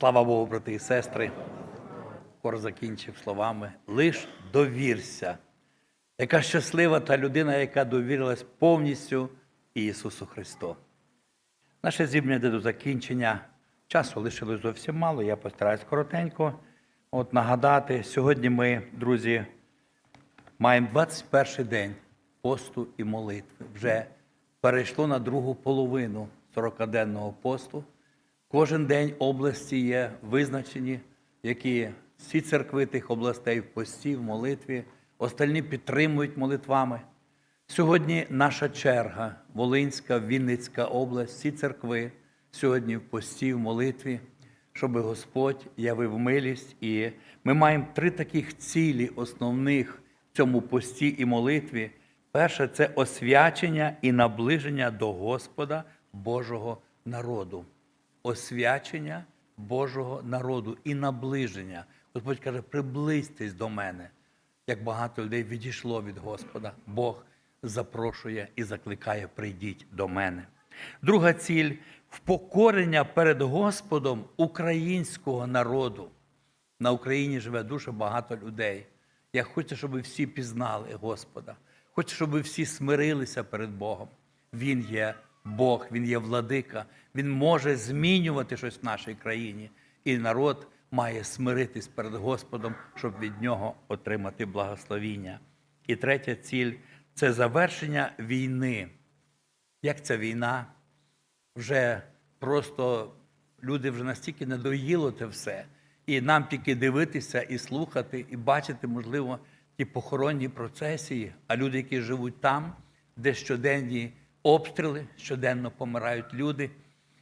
Слава Богу, брати і сестри. Хор закінчив словами. Лиш довірся. Яка щаслива та людина, яка довірилась повністю Ісусу Христу. Наше зібрання йде до закінчення. Часу лишилось зовсім мало, я постараюсь коротенько от нагадати. Сьогодні ми, друзі, маємо 21 день посту і молитви. Вже перейшло на другу половину 40-денного посту. Кожен день області є визначені, які всі церкви тих областей в пості, в молитві, остальні підтримують молитвами. Сьогодні наша черга, Волинська, Вінницька область, всі церкви сьогодні в пості, в молитві, щоб Господь явив милість. І ми маємо три таких цілі основних в цьому пості і молитві. Перше це освячення і наближення до Господа Божого народу. Освячення Божого народу і наближення. Господь каже, приблизьтесь до мене. Як багато людей відійшло від Господа, Бог запрошує і закликає: прийдіть до мене. Друга ціль впокорення перед Господом українського народу. На Україні живе дуже багато людей. Я хочу, щоб всі пізнали Господа. Хочу, щоб всі смирилися перед Богом. Він є Бог, Він є владика, Він може змінювати щось в нашій країні. І народ має смиритись перед Господом, щоб від нього отримати благословіння. І третя ціль це завершення війни. Як ця війна? Вже просто люди вже настільки надоїло це все. І нам тільки дивитися і слухати, і бачити, можливо, ті похоронні процесії, а люди, які живуть там, де щоденні обстріли, щоденно помирають люди.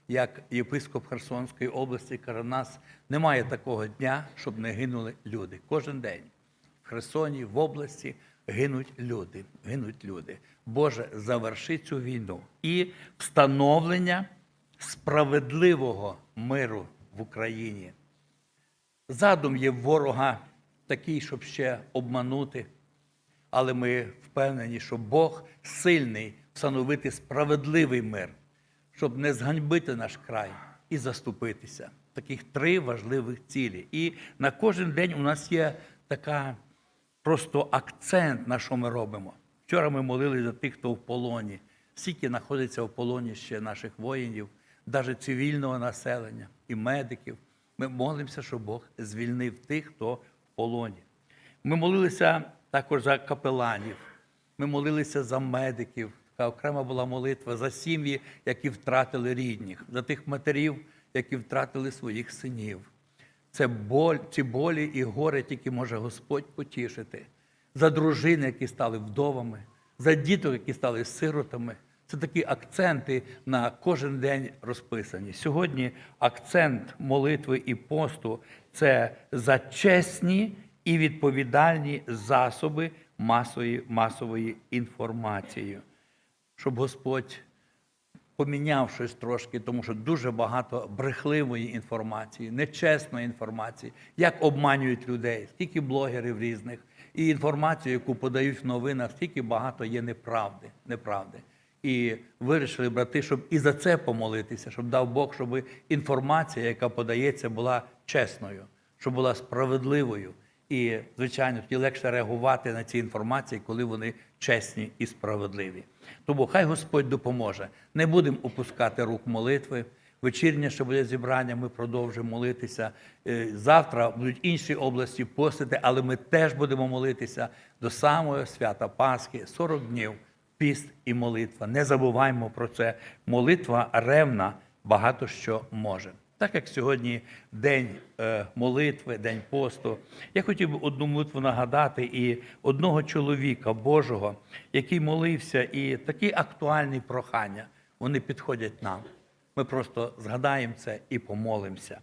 Як єпископ Херсонської області каже, нас немає такого дня, щоб не гинули люди. Кожен день в Херсоні, в області гинуть люди. Гинуть люди. Боже, заверши цю війну і встановлення справедливого миру в Україні. Задум є ворога такий, щоб ще обманути, але ми впевнені, що Бог сильний встановити справедливий мир, щоб не зганьбити наш край і заступитися. Таких три важливих цілі. І на кожен день у нас є така просто акцент, на що ми робимо. Вчора ми молилися за тих, хто в полоні. Скільки знаходиться в полоні ще наших воїнів, навіть цивільного населення і медиків. Ми молимося, щоб Бог звільнив тих, хто в полоні. Ми молилися також за капеланів, ми молилися за медиків. Окрема була молитва за сім'ї, які втратили рідних, за тих матерів, які втратили своїх синів. Це боль, ці болі і горе тільки може Господь потішити. За дружини, які стали вдовами, за діток, які стали сиротами. Це такі акценти на кожен день розписані. Сьогодні акцент молитви і посту це за чесні і відповідальні засоби масової, масової інформації. Щоб Господь поміняв щось трошки, тому що дуже багато брехливої інформації, нечесної інформації, як обманюють людей, скільки блогерів різних, і інформацію, яку подають в новинах, скільки багато є неправди. неправди. І вирішили, брати, щоб і за це помолитися, щоб дав Бог, щоб інформація, яка подається, була чесною, щоб була справедливою. І, звичайно, тоді легше реагувати на ці інформації, коли вони чесні і справедливі. Тому хай Господь допоможе. Не будемо опускати рук молитви. Вечірнє, що буде зібрання, ми продовжимо молитися. Е, Завтра будуть інші області постити, але ми теж будемо молитися до самого свята Пасхи, 40 днів, піст і молитва. Не забуваймо про це. Молитва ревна багато що може. Так як сьогодні день е, молитви, день посту, я хотів би одну молитву нагадати і одного чоловіка Божого, який молився, і такі актуальні прохання вони підходять нам. Ми просто згадаємо це і помолимося.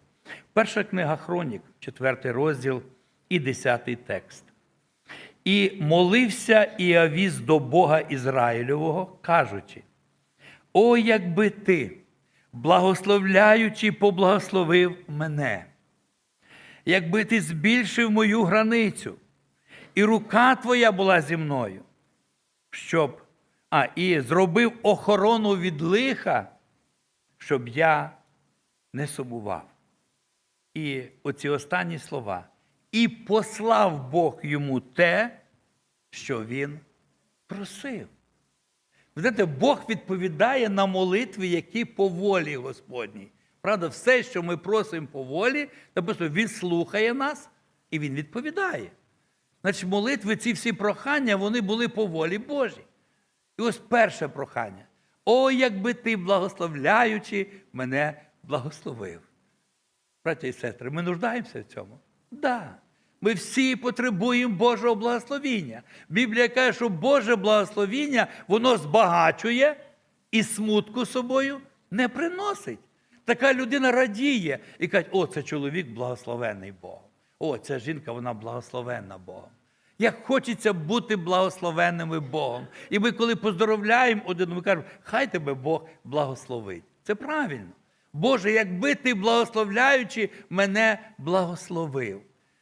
Перша книга Хронік, четвертий розділ і десятий текст. І молився Іавіс до Бога Ізраїльового, кажучи: О, якби ти, благословляючи, поблагословив мене, якби ти збільшив мою границю, і рука твоя була зі мною, щоб а, і зробив охорону від лиха, щоб я не сумував. І оці останні слова. І послав Бог йому те, що він просив. Ви знаєте, Бог відповідає на молитви, які по волі Господній. Правда, все, що ми просимо по волі, написано, Він слухає нас і Він відповідає. Значить, молитви, ці всі прохання, вони були по волі Божій. І ось перше прохання. О, якби ти, благословляючи, мене благословив. Браття і сестри, ми нуждаємося в цьому? Так. Да. Ми всі потребуємо Божого благословіння. Біблія каже, що Боже благословіння, воно збагачує і смутку собою не приносить. Така людина радіє і каже, о, це чоловік благословений Богом. О, ця жінка, вона благословенна Богом. Як хочеться бути благословенними Богом. І ми, коли поздоровляємо один, ми кажемо, хай тебе Бог благословить. Це правильно. Боже, якби ти, благословляючи, мене благословив.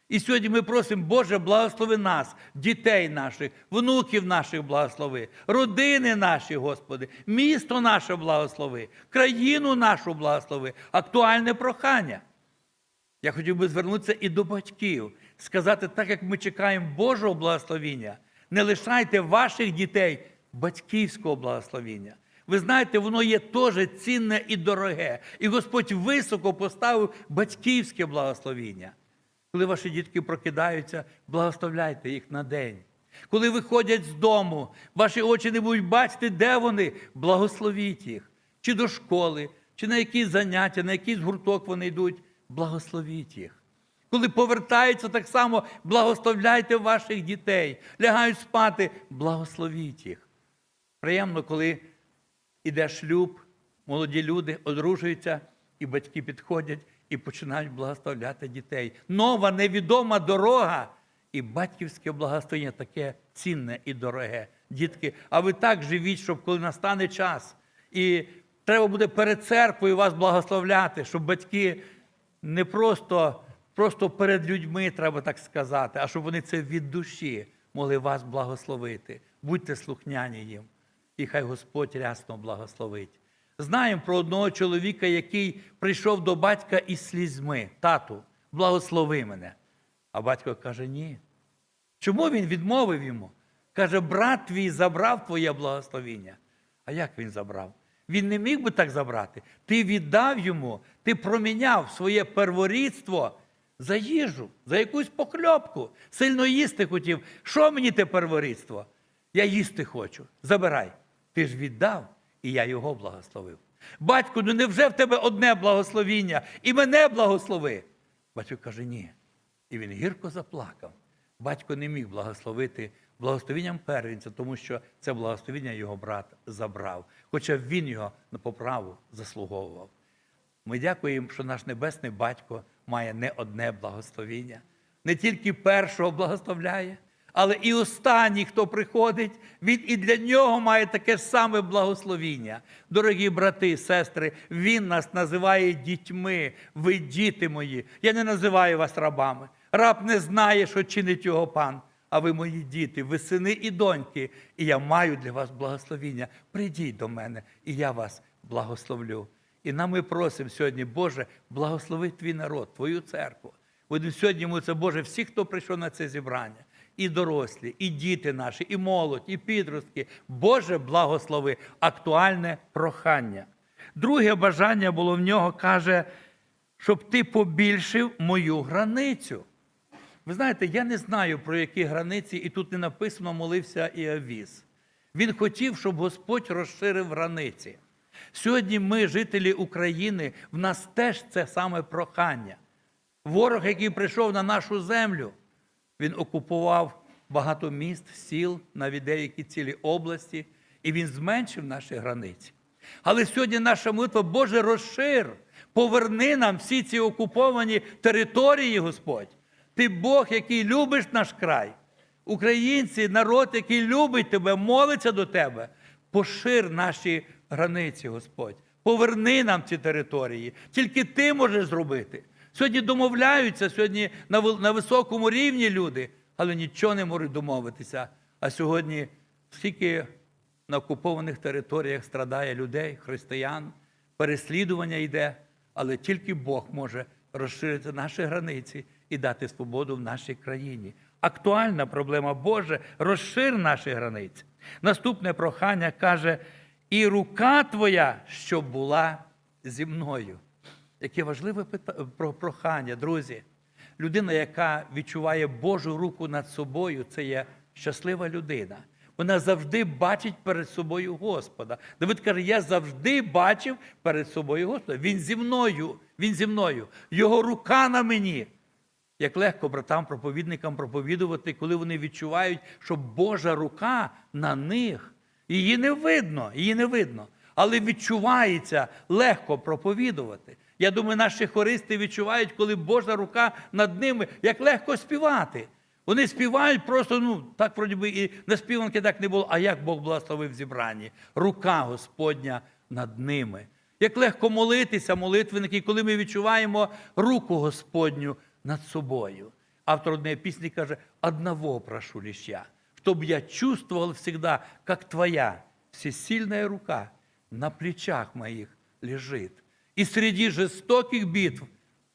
І сьогодні ми просимо, Боже, благослови нас, дітей наших, внуків наших благослови, родини наші, Господи, місто наше благослови, країну нашу благослови, актуальне прохання. Я хотів би звернутися і до батьків, сказати, так як ми чекаємо Божого благословіння, не лишайте ваших дітей батьківського благословіння. Ви знаєте, воно є теж цінне і дороге. І Господь високо поставив батьківське благословіння. Коли ваші дітки прокидаються, благословляйте їх на день. Коли виходять з дому, ваші очі не будуть бачити, де вони, благословіть їх. Чи до школи, чи на якісь заняття, на якийсь гурток вони йдуть, благословіть їх. Коли повертаються, так само благословляйте ваших дітей, лягають спати, благословіть їх. Приємно, коли іде шлюб, молоді люди одружуються, і батьки підходять і починають благословляти дітей. Нова невідома дорога. І батьківське благословення таке цінне і дороге. Дітки, а ви так живіть, щоб коли настане час, і треба буде перед церквою вас благословляти, щоб батьки не просто, просто перед людьми, треба так сказати, а щоб вони це від душі могли вас благословити. Будьте слухняні їм, і хай Господь рясно благословить. Знаємо про одного чоловіка, який прийшов до батька із слізьми. Тату, благослови мене. А батько каже: ні. Чому він відмовив йому? Каже, брат твій забрав твоє благословіння. А як він забрав? Він не міг би так забрати. Ти віддав йому, ти проміняв своє перворідство за їжу, за якусь покльопку. Сильно їсти хотів. Що мені те перворідство? Я їсти хочу. Забирай. Ти ж віддав, і я його благословив. Батько, ну невже в тебе одне благословіння і мене благослови? Батько каже, ні. І він гірко заплакав. Батько не міг благословити благословенням первенця, тому що це благословення його брат забрав, хоча він його на поправу заслуговував. Ми дякуємо, що наш небесний батько має не одне благословіння, не тільки першого благословляє, але і останній, хто приходить, він і для нього має таке ж саме благословіння. Дорогі брати сестри, він нас називає дітьми, ви діти мої. Я не називаю вас рабами. Раб не знає, що чинить його пан. А ви мої діти, ви сини і доньки, і я маю для вас благословіння. Прийдіть до мене, і я вас благословлю. І нам ми просимо сьогодні, Боже, благослови твій народ, Твою церкву. Будемо сьогодні молитися, Боже, всі, хто прийшов на це зібрання, і дорослі, і діти наші, і молодь, і підростки. Боже, благослови, актуальне прохання. Друге бажання було в нього, каже, щоб ти побільшив мою границю. Ви знаєте, я не знаю, про які границі, і тут не написано, молився і Авіс. Він хотів, щоб Господь розширив границі. Сьогодні ми, жителі України, в нас теж це саме прохання. Ворог, який прийшов на нашу землю, він окупував багато міст, сіл, навіть деякі цілі області, і він зменшив наші границі. Але сьогодні наша молитва, Боже, розшир, поверни нам всі ці окуповані території, Господь. Ти Бог, який любиш наш край. Українці, народ, який любить тебе, молиться до тебе. Пошир наші границі, Господь. Поверни нам ці території. Тільки ти можеш зробити. Сьогодні домовляються, сьогодні на високому рівні люди, але нічого не можуть домовитися. А сьогодні скільки на окупованих територіях страдає людей, християн, переслідування йде, але тільки Бог може розширити наші границі і дати свободу в нашій країні. Актуальна проблема Боже, розшир наші границі. Наступне прохання каже: і рука твоя, щоб була зі мною. Яке важливе про- прохання, друзі. Людина, яка відчуває Божу руку над собою, це є щаслива людина. Вона завжди бачить перед собою Господа. Давид каже: я завжди бачив перед собою Господа. Він зі мною, він зі мною, його рука на мені. Як легко братам, проповідникам проповідувати, коли вони відчувають, що Божа рука на них. Її не видно, її не видно. Але відчувається легко проповідувати. Я думаю, наші хористи відчувають, коли Божа рука над ними, як легко співати. Вони співають просто, ну, так вроді би і на співанки так не було, а як Бог благословив зібранні. Рука Господня над ними. Як легко молитися, молитвенники, коли ми відчуваємо руку Господню над собою. Автор однієї пісні каже: одного прошу лишь я, щоб я чувствовал всегда, как твоя всесильная рука на плечах моих лежит. И среди жестоких битв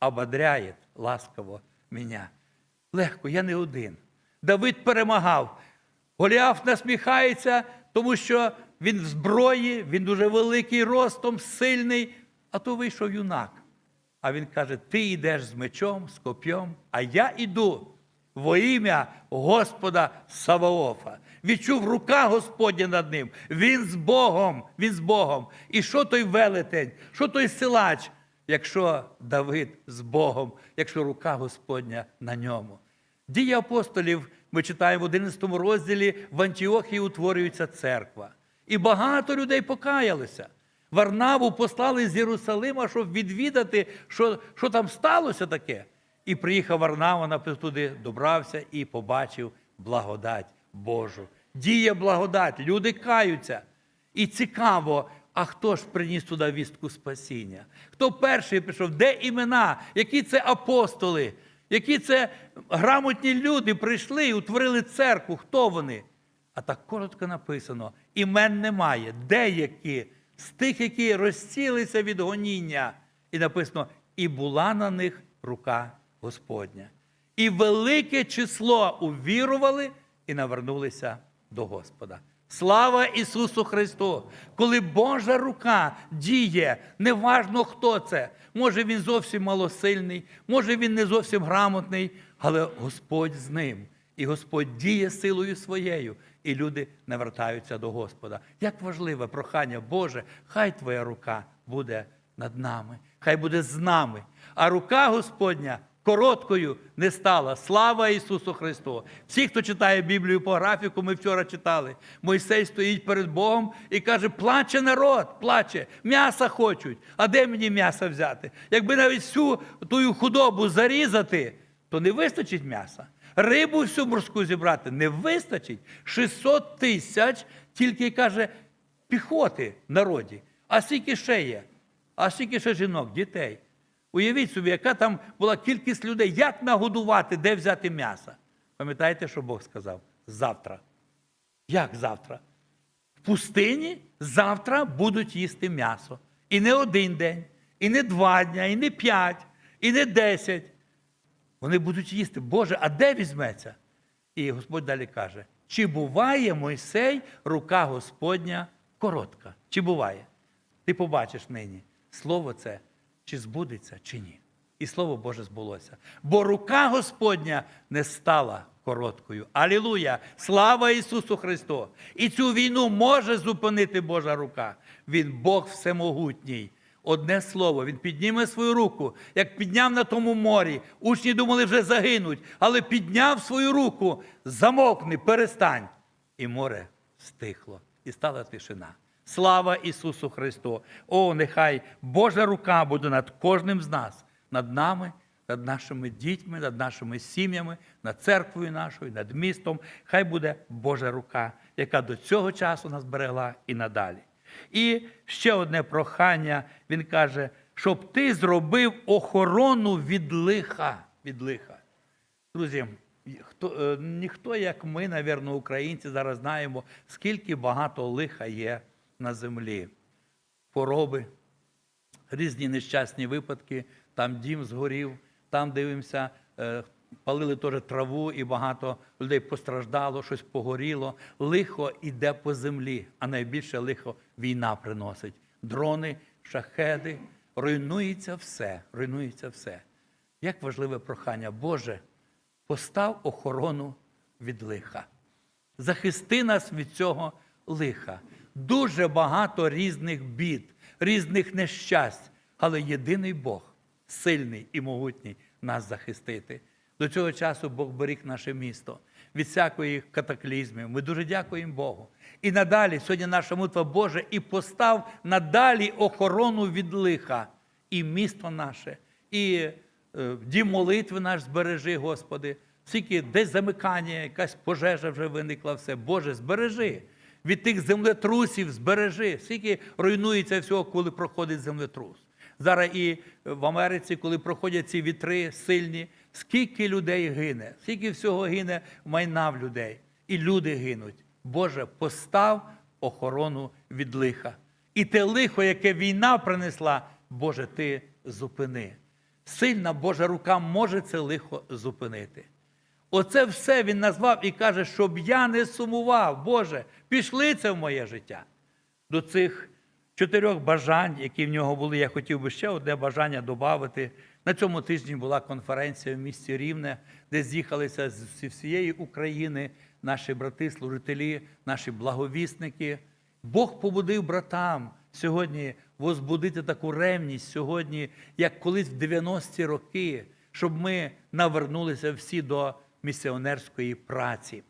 ободряет ласково меня. Легко, я не один. Давид перемагав. Голіаф насміхається, тому що він в зброї, він дуже великий ростом, сильний, а то вийшов юнак. А він каже: ти йдеш з мечом, з коп'єм, а я іду во ім'я Господа Саваофа. Відчув рука Господня над ним. Він з Богом, він з Богом. І що той велетень, що той силач, якщо Давид з Богом, якщо рука Господня на ньому. Дії апостолів ми читаємо в 11 розділі в Антіохії утворюється церква. І багато людей покаялися. Варнаву послали з Єрусалима, щоб відвідати, що, що там сталося таке. І приїхав Варнава, туди, добрався і побачив благодать Божу. Діє благодать, люди каються. І цікаво, а хто ж приніс туди вістку спасіння? Хто перший пішов? Де імена? Які це апостоли? Які це грамотні люди прийшли і утворили церкву? Хто вони? А так коротко написано: імен немає. Деякі з тих, які розцілися від гоніння. І написано: і була на них рука Господня. І велике число увірували і навернулися до Господа. Слава Ісусу Христу! Коли Божа рука діє, неважно хто це. Може він зовсім малосильний, може він не зовсім грамотний, але Господь з ним. І Господь діє силою своєю, і люди навертаються до Господа. Як важливе прохання, Боже, хай Твоя рука буде над нами, хай буде з нами. А рука Господня короткою не стала. Слава Ісусу Христу! Всі, хто читає Біблію по графіку, ми вчора читали. Мойсей стоїть перед Богом і каже: плаче народ, плаче, м'яса хочуть. А де мені м'яса взяти? Якби навіть всю ту худобу зарізати, то не вистачить м'яса. Рибу всю морську зібрати не вистачить. 600 тисяч тільки каже піхоти народі. А скільки ще є? А скільки ще жінок, дітей? Уявіть собі, яка там була кількість людей, як нагодувати, де взяти м'ясо. Пам'ятаєте, що Бог сказав? Завтра. Як завтра? В пустині завтра будуть їсти м'ясо. І не один день, і не два дня, і не п'ять, і не десять. Вони будуть їсти. Боже, а де візьметься? І Господь далі каже: чи буває Мойсей, рука Господня коротка? Чи буває? Ти побачиш нині, слово це чи збудеться, чи ні. І слово Боже збулося. Бо рука Господня не стала короткою. Алілуя! Слава Ісусу Христу! І цю війну може зупинити Божа рука. Він Бог всемогутній. Одне слово, він підніме свою руку, як підняв на тому морі. Учні думали, вже загинуть, але підняв свою руку, замовкни, перестань. І море стихло, і стала тишина. Слава Ісусу Христу! О, нехай Божа рука буде над кожним з нас, над нами, над нашими дітьми, над нашими сім'ями, над церквою нашою, над містом. Хай буде Божа рука, яка до цього часу нас берегла і надалі. І ще одне прохання, він каже, щоб ти зробив охорону від лиха. Від лиха. Друзі, хто, е, ніхто, як ми, навірно, українці, зараз знаємо, скільки багато лиха є на землі. Хвороби, різні нещасні випадки там дім згорів, там дивимося, е, палили теж траву, і багато людей постраждало, щось погоріло. Лихо йде по землі, а найбільше лихо війна приносить. Дрони, шахеди, руйнується все, руйнується все. Як важливе прохання, Боже, постав охорону від лиха. Захисти нас від цього лиха. Дуже багато різних бід, різних нещасть, але єдиний Бог, сильний і могутній, нас захистити. До цього часу Бог беріг наше місто від всякої катаклізмів. Ми дуже дякуємо Богу. І надалі, сьогодні наша молитва Боже, і постав надалі охорону від лиха, і місто наше, і е, дім молитви наш збережи, Господи. Скільки десь замикання, якась пожежа вже виникла, все. Боже, збережи. Від тих землетрусів збережи. Скільки руйнується всього, коли проходить землетрус. Зараз і в Америці, коли проходять ці вітри сильні, скільки людей гине, скільки всього гине майна в людей. І люди гинуть. Боже, постав охорону від лиха. І те лихо, яке війна принесла, Боже, ти зупини. Сильна Божа рука може це лихо зупинити. Оце все він назвав і каже, щоб я не сумував. Боже, пішли це в моє життя. До цих чотирьох бажань, які в нього були, я хотів би ще одне бажання додати. На цьому тижні була конференція в місті Рівне, де з'їхалися з всієї України наші брати, служителі, наші благовісники. Бог побудив братам сьогодні возбудити таку ревність сьогодні, як колись в 90-ті роки, щоб ми навернулися всі до місіонерської праці.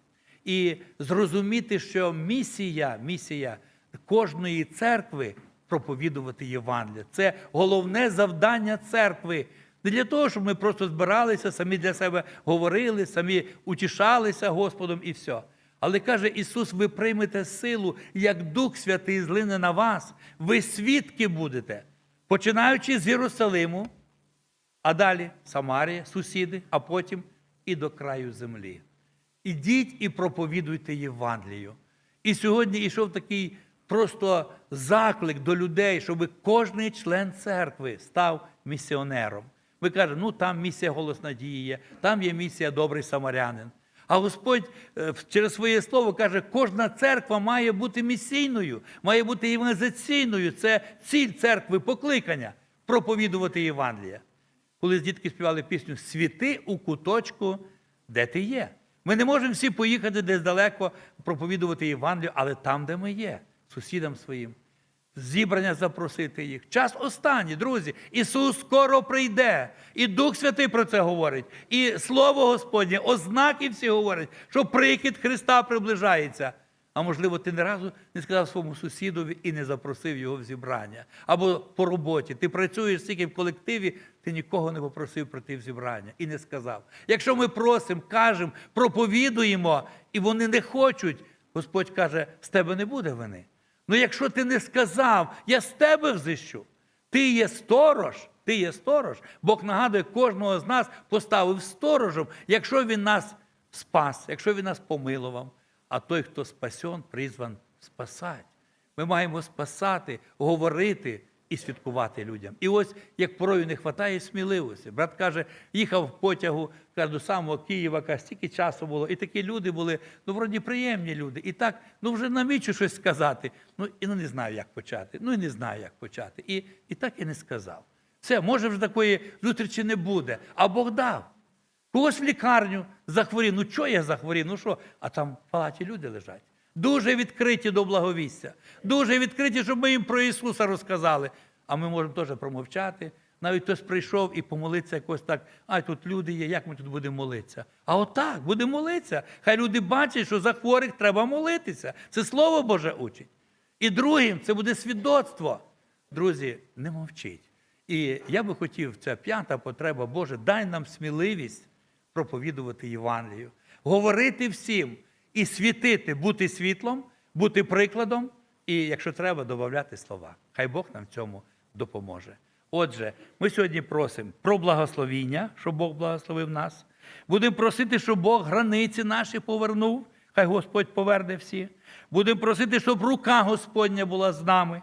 І зрозуміти, що місія, місія кожної церкви проповідувати Євангелія. Це головне завдання церкви. Не для того, щоб ми просто збиралися, самі для себе говорили, самі утішалися Господом і все. Але каже Ісус, ви приймете силу, як Дух Святий злине на вас, ви свідки будете, починаючи з Єрусалиму, а далі Самарія, сусіди, а потім і до краю землі. Ідіть і проповідуйте Євангелію. І сьогодні йшов такий просто заклик до людей, щоб кожен член церкви став місіонером. Ми кажемо, ну там місія голос надії є, там є місія добрий самарянин. А Господь е, через своє слово каже, кожна церква має бути місійною, має бути євангелізаційною. Це ціль церкви, покликання проповідувати Євангелія. Коли дітки співали пісню Світи у куточку, де ти є. Ми не можемо всі поїхати десь далеко проповідувати Євангелію, але там, де ми є, сусідам своїм. Зібрання запросити їх. Час останній, друзі. Ісус скоро прийде. І Дух Святий про це говорить. І Слово Господнє, ознаки всі говорять, що прихід Христа приближається. А можливо, ти не разу не сказав своєму сусідові і не запросив його в зібрання. Або по роботі. Ти працюєш стільки в колективі, ти нікого не попросив прийти в зібрання і не сказав. Якщо ми просимо, кажемо, проповідуємо, і вони не хочуть, Господь каже, з тебе не буде вини. Ну якщо ти не сказав, я з тебе взищу. Ти є сторож, ти є сторож. Бог нагадує, кожного з нас поставив сторожем, якщо він нас спас, якщо він нас помилував. А той, хто спасен, призван спасати. Ми маємо спасати, говорити і святкувати людям. І ось як порою не вистачає сміливості. Брат каже, їхав в потягу каже, до самого Києва, каже, стільки часу було. І такі люди були, ну, вроді приємні люди. І так, ну вже намічу щось сказати. Ну і ну, не знаю, як почати. Ну і не знаю, як почати. І, і так і не сказав. Все, може вже такої зустрічі не буде. А Бог дав. Когось в лікарню захворів. Ну що я захворів? Ну що? А там в палаті люди лежать. Дуже відкриті до благовістя. Дуже відкриті, щоб ми їм про Ісуса розказали. А ми можемо теж промовчати. Навіть хтось прийшов і помолитися якось так, а тут люди є, як ми тут будемо молитися? А отак, будемо молитися. Хай люди бачать, що за хворих треба молитися. Це Слово Боже учить. І другим це буде свідоцтво. Друзі, не мовчіть. І я би хотів, це п'ята потреба Боже, дай нам сміливість проповідувати Євангелію, говорити всім і світити, бути світлом, бути прикладом, і, якщо треба, додати слова. Хай Бог нам в цьому допоможе. Отже, ми сьогодні просимо про благословіння, щоб Бог благословив нас. Будемо просити, щоб Бог границі наші повернув. Хай Господь поверне всі. Будемо просити, щоб рука Господня була з нами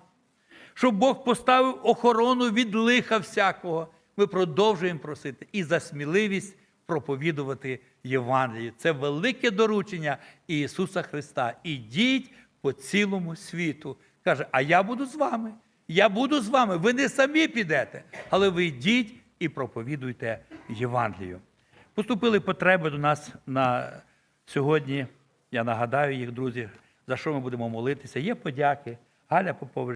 щоб Бог поставив охорону від лиха всякого. ми продовжуємо просити і за сміливість проповідувати Євангеліє. Це велике доручення Ісуса Христа. Ідіть по цілому світу. Каже, а я буду з вами. Я буду з вами. Ви не самі підете, але ви йдіть і проповідуйте Євангелію. Поступили потреби до нас на сьогодні. Я нагадаю їх, друзі, за що ми будемо молитися. Є подяки. Галя Попович.